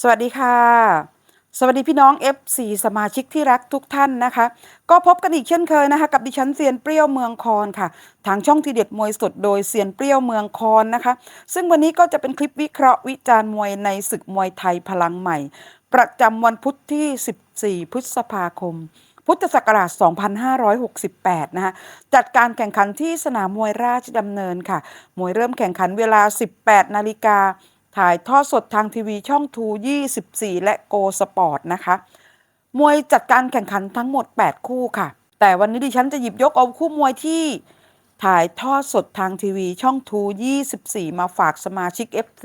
สวัสดีค่ะ สวัสดีพี่น้อง F4 สมาชิกที่รักทุกท่านนะคะ ก็พบกันอีกเช่นเคยนะคะ กับดิฉันเซียนเปรี้ยวเมืองคอนค่ะ ทางช่องทีเด็ดมวยสดโดยเซียนเปรี้ยวเมืองคอนนะคะ ซึ่งวันนี้ก็จะเป็นคลิปวิเคราะห์วิจารณ์มวยในศึกมวยไทยพลังใหม่ ประจำวันพุธที่ 14 พฤษภาคมพุทธศักราช 2568 นะคะจัดการแข่งขันที่สนามมวยราชดำเนินค่ะ มวยเริ่มแข่งขันเวลา 18 นาฬิกา ถ่ายทอดสดทางทีวีช่องทู24 และโกสปอร์ตนะคะ มวยจัดการแข่งขันทั้งหมด 8 คู่ค่ะ แต่วันนี้ดิฉันจะหยิบยกเอาคู่มวยที่ถ่ายทอดสดทางทีวีช่องทู24 มาฝากสมาชิก FC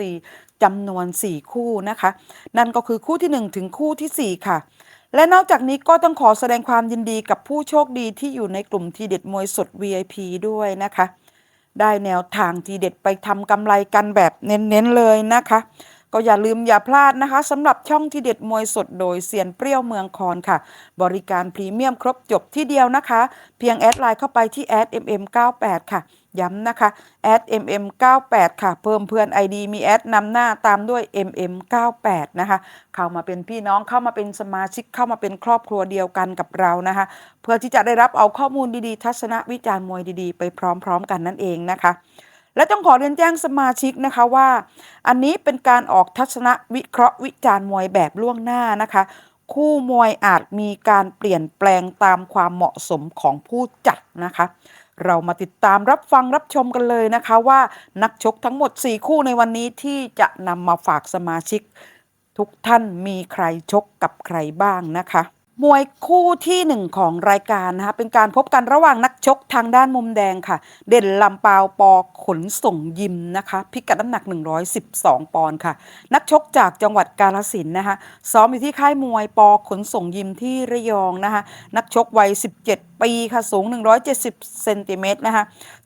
จำนวน 4 คู่นะคะ นั่นก็คือคู่ที่ 1 ถึงคู่ทีสี่4 ค่ะ และนอกจากนี้ก็ต้องขอแสดงความยินดีกับผู้โชคดีที่อยู่ในกลุ่มทีเด็ดมวยสด VIP ด้วยนะคะ ได้แนวทางทีเด็ดไปทำกำไรกันแบบเน้นๆเลยนะคะ ก็อย่าลืมอย่าพลาดนะคะสำหรับช่องทีเด็ดมวยสดโดยเซียนเปรี้ยวเมืองคอนค่ะ บริการพรีเมียมครบจบที่เดียวนะคะ เพียงแอดไลน์เข้าไปที่แอด mm98 ค่ะ ย้ำนะคะแอด mm98 ค่ะ เพิ่มเพื่อน ID มีแอดนำหน้าตามด้วย mm98 นะคะ เข้ามาเป็นพี่น้องเข้ามาเป็นสมาชิกเข้ามาเป็นครอบครัวเดียวกันกับเรานะคะ เพื่อที่จะได้รับเอาข้อมูลดีๆ ทัศนวิจารณ์มวยดีๆ ไปพร้อมๆ กันนั่นเองนะคะและต้องขอเรียนแจ้งสมาชิกนะคะว่า อันนี้เป็นการออกทัศนวิเคราะห์วิจารณ์มวยแบบล่วงหน้านะคะ คู่มวยอาจมีการเปลี่ยนแปลงตามความเหมาะสมของผู้จัดนะคะ เรามาติดตามรับฟังรับชมกันเลยนะคะว่านักชกทั้งหมด 4 คู่ในวันนี้ที่จะนำมาฝากสมาชิก ทุกท่านมีใครชกกับใครบ้างนะคะ มวยคู่ที่หนึ่งของรายการนะคะเป็นการพบกันระหว่างนักชกทางด้านมุมแดงค่ะ เด่นลำปาวปอขนส่งยิมนะคะ พิกัดน้ำหนัก 112 ปอนด์ค่ะ นักชกจากจังหวัดกาฬสินนะคะซ้อมอยู่ที่ค่ายมวยปอขนส่งยิมที่ระยองนะคะ นักชกวัย 17 ปีค่ะสูง 170 เซนติเมตรนะคะ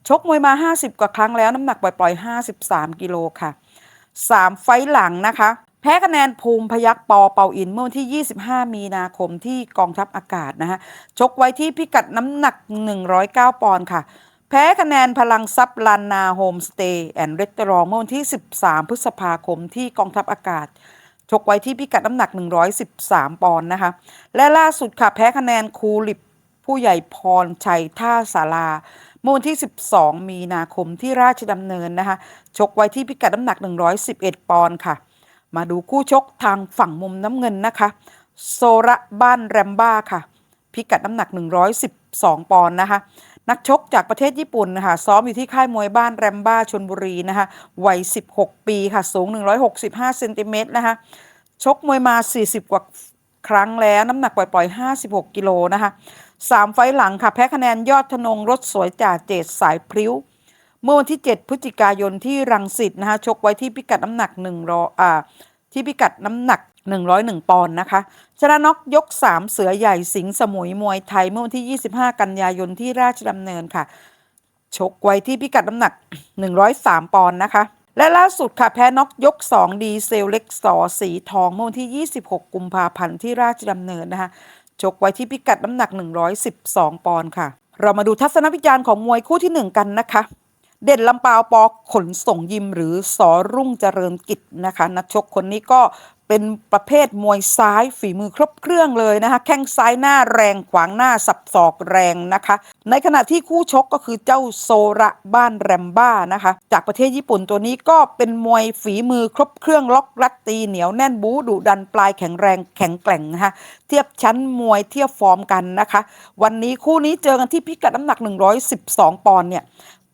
ชกมวยมา 50 กว่าครั้งแล้วน้ำหนักปล่อยๆ53 กิโลค่ะ 3 ไฟหลังนะคะ แพ้คะแนนภูมิพยักปอเปาอินเมื่อวันที่ 25 มีนาคมที่กองทัพอากาศนะคะชกไว้ที่พิกัดน้ำหนัก 109 ปอนด์ค่ะ แพ้คะแนนพลังซับลานนาโฮมสเตย์แอนด์เรสตอรองเมื่อวันที่ 13 พฤษภาคมที่กองทัพอากาศชกไว้ที่พิกัดน้ำหนัก 113 ปอนด์นะคะ และล่าสุดค่ะ แพ้คะแนนคูลิปผู้ใหญ่พรชัยท่าสาราเมื่อวันที่ 12 มีนาคมที่ราชดำเนินนะคะชกไว้ที่พิกัดน้ำหนัก 111 ปอนด์ค่ะ มาดูคู่ชกทางฝั่งมุมน้ำเงินนะคะ โซระบ้านแรมบ้าค่ะ พิกัดน้ำหนัก 112 ปอนด์นะคะ นักชกจากประเทศญี่ปุ่นนะคะซ้อมอยู่ที่ค่ายมวยบ้านแรมบ้าชนบุรีนะคะวัย 16 ปีค่ะ สูง 165เซนติเมตรนะคะ ชกมวยมา 40 กว่าครั้งแล้วน้ำหนักปล่อย ๆ 56 กิโลนะคะสามไฟหลังค่ะ แพ้คะแนนยอดธนงรถสวยจ่าเจดสายพริ้ว เมื่อวันที่ 7 พฤศจิกายนที่รังสิตนะคะชกไว้ที่พิกัดน้ำหนัก1รออ่าที่พิกัดน้ำหนัก 101 ปอนด์นะคะ ชนะน็อกยก 3 เสือใหญ่สิงสมุยมวยไทย เมื่อวันที่ 25 กันยายนที่ราชดำเนินค่ะ ชกไว้ที่พิกัดน้ำหนัก 103 ปอนด์นะคะ และล่าสุดค่ะแพ้น็อกยก 2 ดีเซลเล็กสอสีทองเมื่อวันที่ 26 กุมภาพันธ์ที่ราชดำเนินนะคะ ชกไว้ที่พิกัดน้ำหนัก 112 ปอนด์ค่ะ เรามาดูทัศนวิจารณ์ของมวยคู่ที่ 1 กันนะคะ เด่นลำปาวปอขนส่งยิมหรือสอรุ่งเจริญกิจนะคะ นักชกคนนี้ก็เป็นประเภทมวยซ้ายฝีมือครบเครื่องเลยนะคะ แข้งซ้ายหน้าแรงขวางหน้าสับศอกแรงนะคะ ในขณะที่คู่ชกก็คือเจ้าโซระบ้านแรมบ้านะคะ จากประเทศญี่ปุ่นตัวนี้ก็เป็นมวยฝีมือครบเครื่องล็อกรัดตีเหนียวแน่นบูดุดันปลายแข็งแรงแข็งแกร่งนะคะเทียบชั้นมวยเทียบฟอร์มกันนะคะ วันนี้คู่นี้เจอกันที่พิกัดน้ำหนัก 112 ปอนด์เนี่ย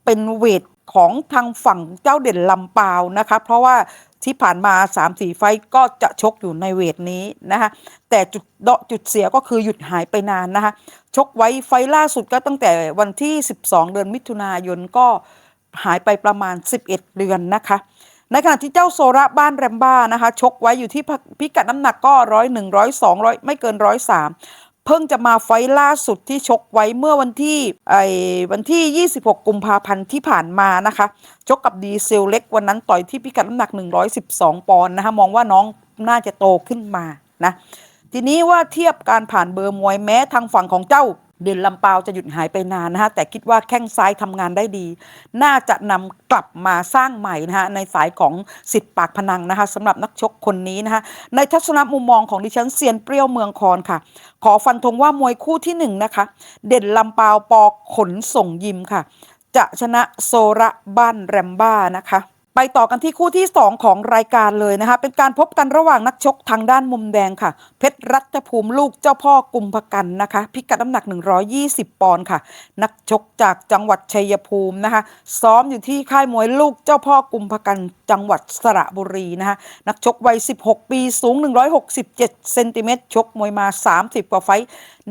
เป็นเวทของทางฝั่งเจ้าเด่นลำปาวนะคะ เพราะว่าที่ผ่านมา 3 4 ไฟก็จะชกอยู่ในเวทนี้นะคะแต่จุดดจุดเสียก็คือหยุดหายไปนานนะคะชกไว้ไฟล่าสุดก็ตั้งแต่วันที่ 12 เดือนมิถุนายนก็หายไปประมาณ 11 เดือนนะคะ ในขณะที่เจ้าโซระบ้านแรมบ้านะคะ ชกไว้อยู่ที่พิกัดน้ำหนักก็ร้อยหนึ่งร้อยสองร้อยไม่เกินร้อยสาม พิ่งจะมาไฟล์ล่าสุดที่ชกไว้เมื่อวันที่ไอ้วันที่ 26 กุมภาพันธ์ที่ผ่านมานะคะ ชกกับดีเซลเล็กวันนั้นต่อยที่พิกัดน้ำหนัก 112 ปอนด์นะคะมองว่าน้องน่าจะโตขึ้นมานะ ทีนี้ว่าเทียบการผ่านเบอร์มวยแม้ทางฝั่งของเจ้า เด่นลำเปาวจะหยุดหายไปนานนะฮะแต่คิดว่าแข้งซ้ายทำงานได้ดี น่าจะนำกลับมาสร้างใหม่นะฮะในสายของสิทธิ์ปากพนังนะคะสำหรับนักชกคนนี้นะคะในทัศนมุมมองของดิฉันเซียนเปรี้ยวเมืองคอนค่ะ ขอฟันธงว่ามวยคู่ที่หนึ่งนะคะ เด่นลำปาวปอขนส่งยิมค่ะ จะชนะโซระบ้านแรมบ้านะคะ ไปต่อกันที่คู่ที่ 2 ของรายการเลยนะคะ เป็นการพบกันระหว่างนักชกทางด้านมุมแดงค่ะ เพชรรัตภูมิลูกเจ้าพ่อกุมภกันนะคะ พิกัดน้ำหนัก 120 ปอนด์ค่ะ นักชกจากจังหวัดชัยภูมินะคะ ซ้อมอยู่ที่ค่ายมวยลูกเจ้าพ่อกุมภกันจังหวัดสระบุรีนะคะ นักชกวัย 16 ปีสูง 167 เซนติเมตรชกมวยมา 30 กว่าไฟ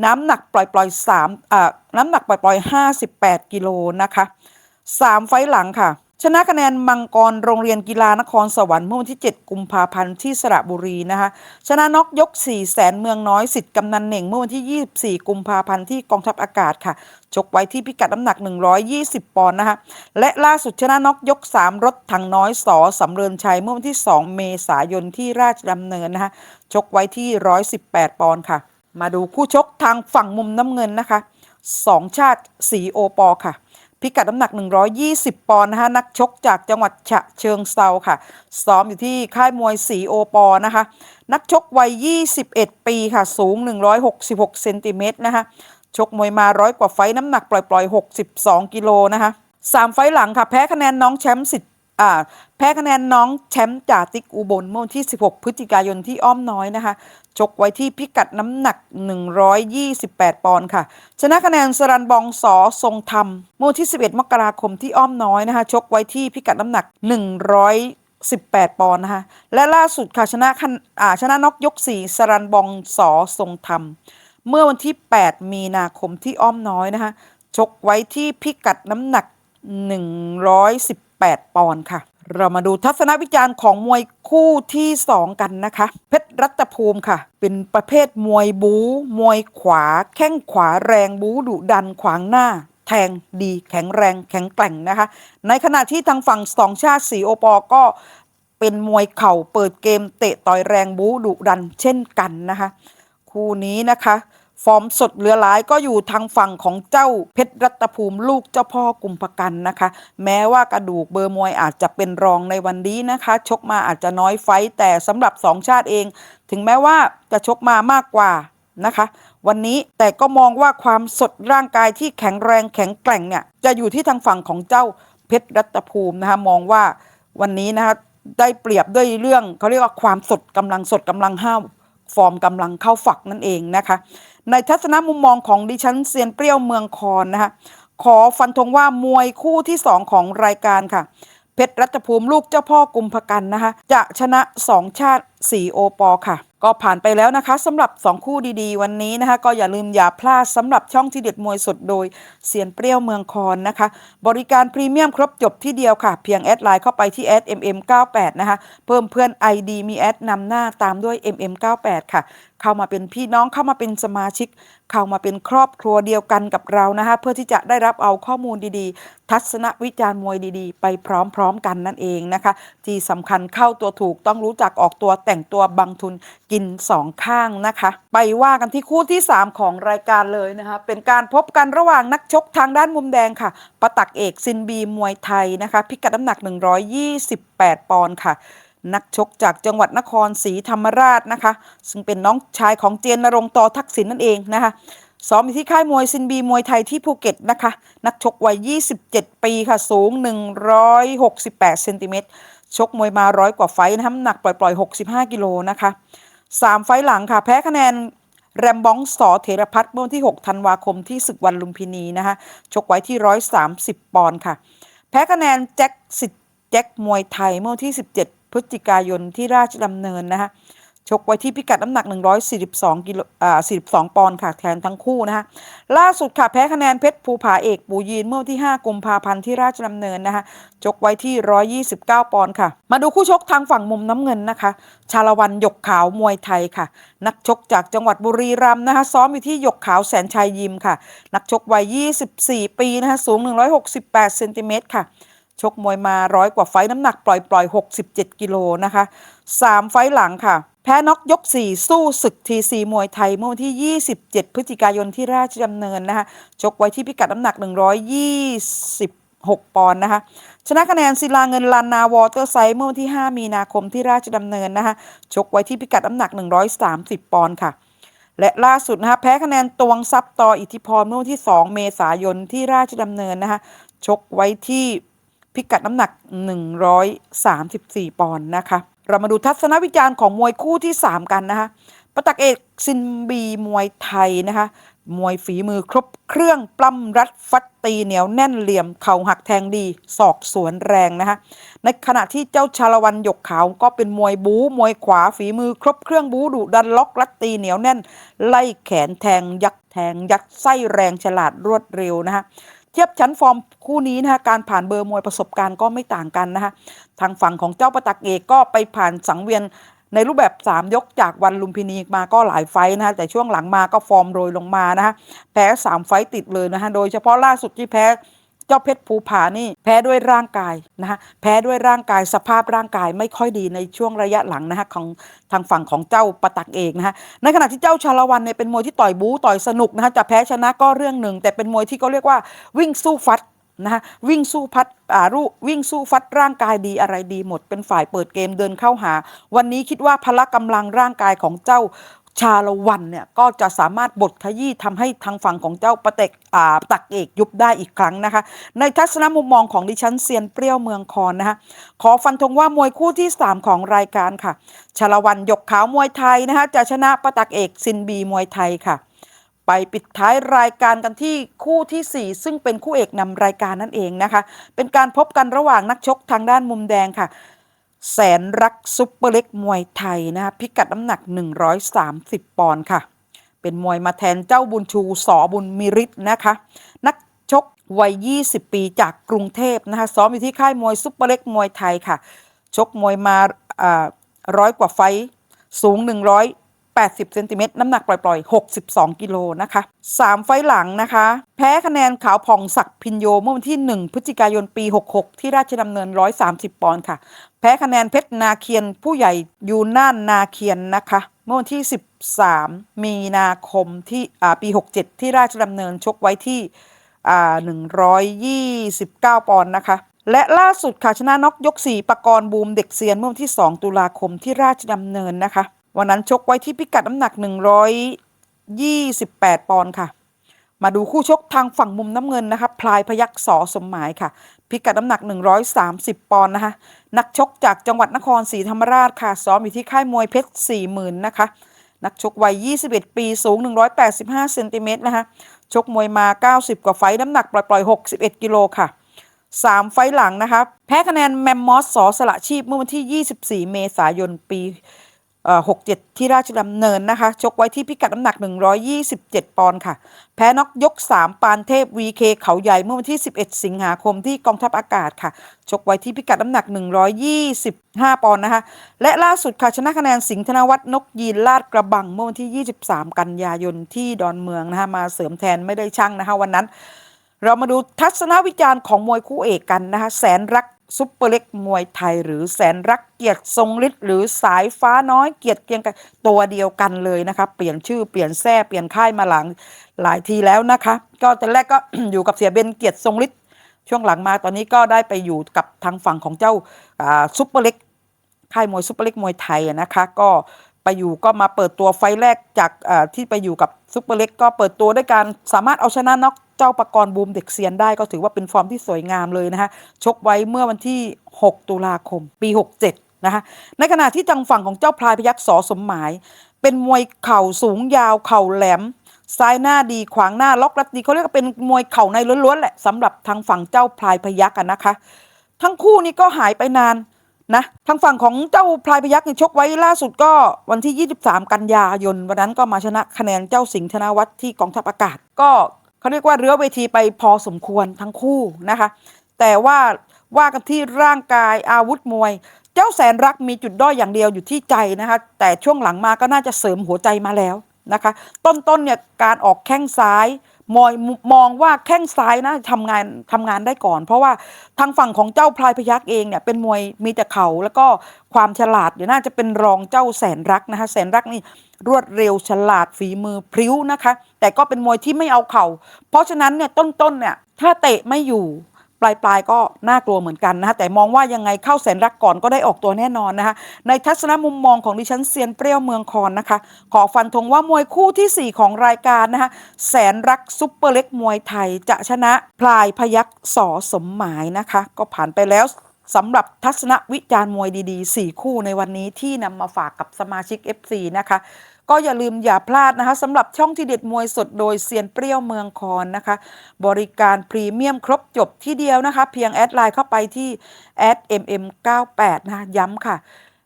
น้ำหนักปล่อยๆ3อ่าน้ำหนักปล่อยๆ58 กิโลนะคะ 3 ไฟหลังค่ะ ชนะคะแนนมังกรโรงเรียนกีฬานครสวรรค์เมื่อวันที่ 7 กุมภาพันธ์ที่สระบุรีนะคะชนะนกยก 4 แสนเมืองน้อยสิทธิ์กำนันเหน่งเมื่อวันที่ 24 กุมภาพันธ์ที่กองทัพอากาศค่ะชกไว้ที่พิกัดน้ำหนัก 120 ปอนด์นะคะและล่าสุดชนะนกยก 3 รถถังน้อยสอสำเริญชัยเมื่อวันที่ 2 เมษายนที่ราชดำเนินนะคะชกไว้ที่ 118 ปอนด์ค่ะ มาดูคู่ชกทางฝั่งมุมน้ำเงินนะคะสองชาติสีโอปอค่ะ พิกัดน้ำหนัก 120 ปอนด์นะคะนักชกจากจังหวัดฉะเชิงเซาค่ะ ซ้อมอยู่ที่ค่ายมวยสีโอปอนะคะ นักชกวัย 21 ปีค่ะ สูง 166 เซนติเมตรนะคะ ชกมวยมาร้อยกว่าไฟน้ำหนักปล่อย ๆ 62 กิโลนะคะสามไฟหลังค่ะ แพ้คะแนนน้องแชมป์สิทธิ์ แพ้คะแนนน้องแชมป์จ่าติ๊กอุบลเมื่อวันที่ 16 พฤศจิกายนที่อ้อมน้อยนะคะชกไว้ที่พิกัดน้ำหนัก 128 ปอนด์ค่ะ ชนะคะแนนสรันบองสอทรงธรรมเมื่อวันที่ 11 มกราคมที่อ้อมน้อยนะคะชกไว้ที่พิกัดน้ำหนัก118 ปอนด์นะคะ และล่าสุดค่ะชนะคันอ่าชนะน็อกยก4สรันบองสอทรงธรรม เมื่อวันที่ 8 มีนาคมที่อ้อมน้อยนะคะ ชกไว้ที่พิกัดน้ำหนัก 118 ปอนด์ค่ะ เรามาดูทัศนวิจารณ์ของมวยคู่ที่ 2 กันนะคะ เพชรรัตภูมิค่ะ เป็นประเภทมวยบู๊มวยขวา แข้งขวาแรงบู๊ดุดันขวางหน้าแทงดีแข็งแรงแข็งแกร่งนะคะ ในขณะที่ทางฝั่งสองชาติสีโอปอก็เป็นมวยเข่าเปิดเกมเตะต่อยแรงบู๊ดุดันเช่นกันนะคะ คู่นี้นะคะ ฟอร์มสดเหลือหลายก็อยู่ทางฝั่งของเจ้าเพชรรัตภูมิลูกเจ้าพ่อกุมภกันนะคะ แม้ว่ากระดูกเบอร์มวยอาจจะเป็นรองในวันนี้นะคะ ชกมาอาจจะน้อยไฟแต่สำหรับสองชาติเอง ถึงแม้ว่าจะชกมามากกว่านะคะ วันนี้แต่ก็มองว่าความสดร่างกายที่แข็งแรงแข็งแกร่งเนี่ยจะอยู่ที่ทางฝั่งของเจ้าเพชรรัตภูมินะคะมองว่าวันนี้นะคะได้เปรียบด้วยเรื่องเขาเรียกว่าความสดกำลังสดกำลังห้าวฟอร์มกำลังเข้าฝักนั่นเองนะคะ ในทัศนมุมมองของดิฉันเซียนเปรี้ยวเมืองคอนนะคะขอฟันธงว่ามวยคู่ที่2ของรายการค่ะ เพชรรัตภูมิลูกเจ้าพ่อกุมภกันนะคะจะชนะ2ชาติ4 โอปอค่ะ ก็ผ่านไปแล้วนะคะสำหรับ 2 คู่ดีๆ วันนี้นะคะ ก็อย่าลืมอย่าพลาดสำหรับช่องที่เด็ดมวยสดโดยเซียนเปรี้ยวเมืองคอนนะคะ บริการพรีเมียมครบจบที่เดียวค่ะ เพียงแอดไลน์เข้าไปที่แอด mm98 นะคะ เพิ่มเพื่อน ID มีแอดนำหน้าตามด้วย mm98 ค่ะ เข้ามาเป็นพี่น้องเข้ามาเป็นสมาชิก เข้ามาเป็นครอบครัวเดียวกันกับเรานะคะ เพื่อที่จะได้รับเอาข้อมูลดีๆ ทัศนวิจารณ์มวยดีๆ ไปพร้อมๆกันนั่นเองนะคะ ที่สำคัญเข้าตัวถูกต้องรู้จักออกตัวแต่งตัวบังทุนกินสองข้างนะคะ ไปว่ากันที่คู่ที่ 3 ของรายการเลยนะคะ เป็นการพบกันระหว่างนักชกทางด้านมุมแดงค่ะปะตักเอกซินบีมวยไทยนะคะ พิกัดน้ำหนัก 128 ปอนด์ค่ะนักชกจากจังหวัดนครศรีธรรมราชนะคะ ซึ่งเป็นน้องชายของเจนนรงต่อทักษิณนั่นเองนะคะซ้อมอยู่ที่ค่ายมวยซินบีมวยไทยที่ภูเก็ตนะคะ นักชกวัย 27 ปีค่ะ สูง 168 เซนติเมตร ชกมวยมาร้อยกว่าไฟนะคะน้ำหนักปล่อยๆ 65 กิโลนะคะสามไฟหลังค่ะ แพ้คะแนนแรมบองสอเทรพัฒน์เมื่อวันที่ 6 ธันวาคมที่ศึกวันลุมพินีนะคะชกไว้ที่ 130 ปอนด์ค่ะ แพ้คะแนนแจ็คสิทธิ์แจ็คมวยไทยเมื่อวันที่ 17 พฤศจิกายนที่ราชดำเนินนะคะ ชกไว้ที่พิกัดน้ำหนัก 142กิโลอ่า42 ปอนด์ค่ะแทนทั้งคู่นะคะล่าสุดค่ะแพ้คะแนนเพชรภูผาเอกปูยีนเมื่อที่ 5 กุมภาพันธ์ที่ราชดำเนินนะคะชกไว้ที่ 129 ปอนด์ค่ะ มาดูคู่ชกทางฝั่งมุมน้ำเงินนะคะ ชาละวันหยกขาวมวยไทยค่ะ นักชกจากจังหวัดบุรีรัมย์นะคะซ้อมอยู่ที่หยกขาวแสนชัยยิมค่ะ นักชกวัย 24 ปีนะคะสูง 168เซนติเมตรค่ะชกมวยมาร้อยกว่าไฟน้ำหนักปล่อยปล่อย 67 กิโลนะคะ 3 ไฟหลังค่ะ พ้พ้น็อกยก 4 สู้ศึกทีซีมวยไทยเมื่อวันที่ 27 พฤศจิกายนที่ราชดำเนินนะคะชกไว้ที่พิกัดน้ำหนัก 126 ปอนด์นะคะชนะคะแนนศิลาเงินลานนาวอเตอร์ไซด์เมื่อวันที่ 5 มีนาคมที่ราชดำเนินนะคะชกไว้ที่พิกัดน้ำหนัก 130 ปอนด์ค่ะ และล่าสุดนะคะแพ้คะแนนตวงซับต่ออิทธิพรเมื่อวันที่ 2 เมษายนที่ราชดำเนินนะคะชกไว้ที่พิกัดน้ำหนัก 134 ปอนด์นะคะ เรามาดูทัศนวิจารณ์ของมวยคู่ที่ 3 กันนะคะปะตักเอกซินบีมวยไทยนะคะมวยฝีมือครบเครื่องปล้ำรัดฟัดตีเหนียวแน่นเหลี่ยม เข่าหักแทงดีศอกสวนแรงนะคะในขณะที่เจ้าชาละวันหยกขาวก็เป็นมวยบู๊มวยขวาฝีมือครบเครื่องบู๊ดุดันล็อกรัดตีเหนียวแน่น ไล่แขนแทงยักแทงยัดไส้แรงฉลาดรวดเร็วนะคะ ทียบชั้นฟอร์มคู่นี้นะคะการผ่านเบอร์มวยประสบการณ์ก็ไม่ต่างกันนะคะทางฝั่งของเจ้าประตักเอกก็ไปผ่านสังเวียนในรูปแบบ 3 ยกจากวันลุมพินีมาก็หลายไฟนะคะแต่ช่วงหลังมาก็ฟอร์มโรยลงมานะคะแพ้ 3 ไฟต์ติดเลยนะคะโดยเฉพาะล่าสุดที่แพ้ เจ้าเพชรภูผานี่แพ้ด้วยร่างกายนะคะแพ้ด้วยร่างกายสภาพร่างกายไม่ค่อยดีในช่วงระยะหลังนะคะของทางฝั่งของเจ้าปะตักเอกนะคะในขณะที่เจ้าชาละวันเนี่ยเป็นมวยที่ต่อยบู๊ต่อยสนุกนะคะจะแพ้ชนะก็เรื่องหนึ่ง แต่เป็นมวยที่ก็เรียกว่าวิ่งสู้ฟัดนะคะวิ่งสู้พัดอ่ารูวิ่งสู้ฟัดร่างกายดีอะไรดีหมด เป็นฝ่ายเปิดเกมเดินเข้าหา วันนี้คิดว่าพละกำลังร่างกายของเจ้า ชาละวันเนี่ยก็จะสามารถบดขยี้ทำให้ทางฝั่งของเจ้าประเตกอ่าตักเอกยุบได้อีกครั้งนะคะ ในทัศนมุมมองของดิฉันเซียนเปรี้ยวเมืองคอนนะคะขอฟันธงว่ามวยคู่ที่ 3 ของรายการค่ะ ชาละวันยกขาวมวยไทยนะคะจะชนะประตักเอกซินบีมวยไทยค่ะ ไปปิดท้ายรายการกันที่คู่ที่ 4 ซึ่งเป็นคู่เอกนำรายการนั่นเองนะคะ เป็นการพบกันระหว่างนักชกทางด้านมุมแดงค่ะ แสนรักซุปเปอร์เล็กมวยไทยนะคะพิกัดน้ำหนัก 130 ปอนด์ค่ะ เป็นมวยมาแทนเจ้าบุญชูสอบุญมิริตนะคะ นักชกวัย 20 ปีจากกรุงเทพนะคะซ้อมอยู่ที่ค่ายมวยซุปเปอร์เล็กมวยไทยค่ะ ชกมวยมาร้อยกว่าไฟสูง 80 เซนติเมตร น้ำหนักปล่อยๆ 62 กิโลนะคะ 3 ไฟหลังนะคะ แพ้คะแนนขาวผ่องศักพินโยเมื่อวันที่ 1 พฤศจิกายนปี 66 ที่ราชดำเนิน 130 ปอนด์ค่ะ แพ้คะแนนเพชรนาเคียนผู้ใหญ่ยูน่านนาเคียนนะคะ เมื่อวันที่ 13 มีนาคมที่ปี 67 ที่ราชดำเนินชกไว้ที่129 ปอนด์นะคะและล่าสุดค่ะชนะน็อกยก 4ปกรณ์บูมเด็กเซียนเมื่อวันที่ 2 ตุลาคมที่ราชดำเนินนะคะ วันนั้นชกไว้ที่พิกัดน้ำหนัก 128 ปอนด์ค่ะ มาดูคู่ชกทางฝั่งมุมน้ำเงินนะคะ พลายพยักสอสมหมายค่ะ พิกัดน้ำหนัก 130 ปอนด์นะคะ นักชกจากจังหวัดนครศรีธรรมราชค่ะ ซ้อมอยู่ที่ค่ายมวยเพชร 40,000 นะคะ นักชกวัย 21 ปี สูง 185 เซนติเมตรนะคะ ชกมวยมา 90 กว่าไฟน้ำหนักปล่อยๆ 61 กิโลค่ะ3ไฟหลังนะคะ แพ้คะแนนแมมมอสสอสละชีพเมื่อวันที่ 24 เมษายนปี หกเจ็ดที่ราชดำเนินนะคะ ชกไว้ที่พิกัดน้ำหนัก 127 ปอนด์ค่ะ แพ้น็อกยก 3 ปานเทพ VK เขาใหญ่เมื่อวันที่ 11 สิงหาคมที่กองทัพอากาศค่ะ ชกไว้ที่พิกัดน้ำหนัก 125 ปอนด์นะคะ และล่าสุดค่ะ ชนะคะแนนสิงห์ธนวัฒน์นกยีนลาดกระบังเมื่อวันที่ 23 กันยายนที่ดอนเมืองนะคะมาเสริมแทนไม่ได้ช่างนะคะวันนั้น เรามาดูทัศนวิจารณ์ของมวยคู่เอกกันนะคะแสนรัก ซุปเปอร์เล็กมวยไทย หรือแสนรักเกียรติทรงฤทธิ์หรือสายฟ้าน้อยเกียรติเกียงกันตัวเดียวกันเลยนะคะ เปลี่ยนชื่อเปลี่ยนแท้เปลี่ยนค่ายมาหลังหลายทีแล้วนะคะ ก็ตอนแรกก็ อยู่กับเสียเบนเกียรติทรงฤทธิ์ช่วงหลังมาตอนนี้ก็ได้ไปอยู่กับทางฝั่งของเจ้าซุปเปอร์เล็กค่ายมวยซุปเปอร์เล็กมวยไทยนะคะ ก็ไปอยู่ก็มาเปิดตัวไฟแรกจากที่ไปอยู่กับซุปเปอร์เล็กก็เปิดตัวด้วยการสามารถเอาชนะน็อก เจ้าปกรณ์บูมเด็กเซียนได้ก็ถือว่าเป็นฟอร์มที่สวยงามเลยนะคะชกไว้เมื่อวันที่ 6 ตุลาคม ปี 67 นะคะในขณะที่จังฝั่งของเจ้าพลายพยักษ์สอสมหมาย เป็นมวยเข่าสูงยาวเข่าแหลมซ้ายหน้าดีขวางหน้าล็อกรัดดีเขาเรียกว่าเป็นมวยเข่าในล้วนๆแหละสำหรับทางฝั่งเจ้าพลายพยักษ์นะคะ ทั้งคู่นี้ก็หายไปนานนะทางฝั่งของเจ้าพลายพยักษ์นี่ชกไว้ล่าสุดก็วันที่ 23 กันยายน วันนั้นก็มาชนะคะแนนเจ้าสิงห์ธนวัฒน์ที่กองทัพอากาศ ก็ เขาเรียกว่าเรือเวทีไปพอสมควรทั้งคู่นะคะ แต่ว่าว่ากันที่ร่างกายอาวุธมวย เจ้าแสนรักมีจุดด้อยอย่างเดียวอยู่ที่ใจนะคะ แต่ช่วงหลังมาก็น่าจะเสริมหัวใจมาแล้วนะคะ ต้นๆเนี่ยการออกแข้งซ้าย มอยมองว่าแข้งซ้ายนะทำงานทำงานได้ก่อน เพราะว่าทางฝั่งของเจ้าพลายพยักเองเนี่ยเป็นมวยมีแต่เขาแล้วก็ความฉลาดเดี๋ยวน่าจะเป็นรองเจ้าแสนรักนะคะแสนรักนี่รวดเร็วฉลาดฝีมือพริ้วนะคะ แต่ก็เป็นมวยที่ไม่เอาเข่าเพราะฉะนั้นเนี่ยต้นๆเนี่ยถ้าเตะไม่อยู่ ปลายปลายๆก็น่ากลัวเหมือนกันนะคะแต่มองว่ายังไงเข้าแสนรักก่อนก็ได้ออกตัวแน่นอนนะคะในทัศนมุมมองของดิฉันเซียนเปรี้ยวเมืองคอนนะคะ ขอฟันธงว่ามวยคู่ทีสี่4 ของรายการนะคะแสนรักซุปเปอร์เล็กมวยไทยจะชนะพลายพยักษ์สอสมหมายนะคะ ก็ผ่านไปแล้ว สำหรับทัศนวิจารณ์มวยดีๆ 4 คู่ในวันนี้ที่นำมาฝากกับสมาชิก FC นะคะ ก็อย่าลืมอย่าพลาดนะคะสำหรับช่องที่เด็ดมวยสดโดยเซียนเปรี้ยวเมืองคอนนะคะ บริการพรีเมียมครบจบที่เดียวนะคะ เพียงแอดไลน์เข้าไปที่แอด mm98 นะคะย้ำค่ะ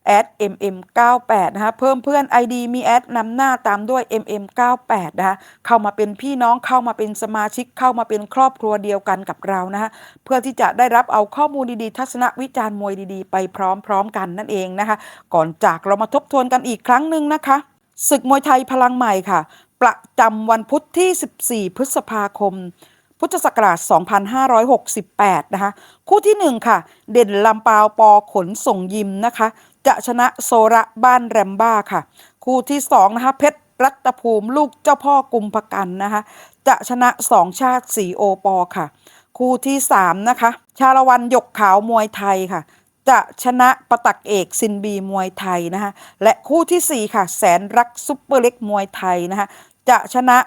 แอด mm98 นะคะเพิ่มเพื่อน ID มีแอดนำหน้าตามด้วย mm98 นะคะเข้ามาเป็นพี่น้องเข้ามาเป็นสมาชิกเข้ามาเป็นครอบครัวเดียวกันกับเรานะคะเพื่อที่จะได้รับเอาข้อมูลดีๆ ทัศนวิจารณ์มวยดีๆ ไปพร้อมๆกันนั่นเองนะคะ ก่อนจากเรามาทบทวนกันอีกครั้งหนึ่งนะคะศึกมวยไทยพลังใหม่ค่ะ ประจำวันพุธที่ 14 พฤษภาคมพุทธศักราช 2568 นะคะ คู่ที่ 1 ค่ะ เด่นลำปาวปอขนส่งยิมนะคะ จะชนะโซระบ้านแรมบ้าค่ะ คู่ที่2นะคะเพชรรัตภูมิลูกเจ้าพ่อกุมภกันนะคะ จะชนะสองชาติสีโอปอค่ะ คู่ที่3นะคะ ชาละวันหยกขาวมวยไทยค่ะ จะชนะประตักเอกซินบีมวยไทยนะคะและคู่ทีสี่4ค่ะ แสนรักซุปเปอร์เล็กมวยไทยนะคะจะชนะ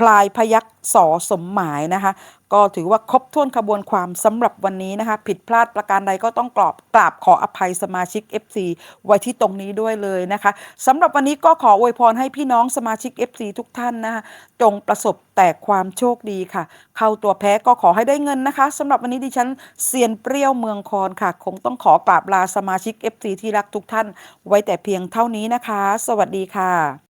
พลายพยักสอสมหมายนะคะ ก็ถือว่าครบถ้วนขบวนความสำหรับวันนี้นะคะ ผิดพลาดประการใดก็ต้องกราบกราบขออภัยสมาชิก FC ไว้ที่ตรงนี้ด้วยเลยนะคะสำหรับวันนี้ก็ขออวยพรให้พี่น้องสมาชิก FC ทุกท่านนะคะ จงประสบแต่ความโชคดีค่ะ เข้าตัวแพ้ก็ขอให้ได้เงินนะคะสำหรับวันนี้ดิฉันเซียนเปรี้ยวเมืองคอนค่ะ คงต้องขอกราบลาสมาชิก FC ที่รักทุกท่าน ไว้แต่เพียงเท่านี้นะคะ สวัสดีค่ะ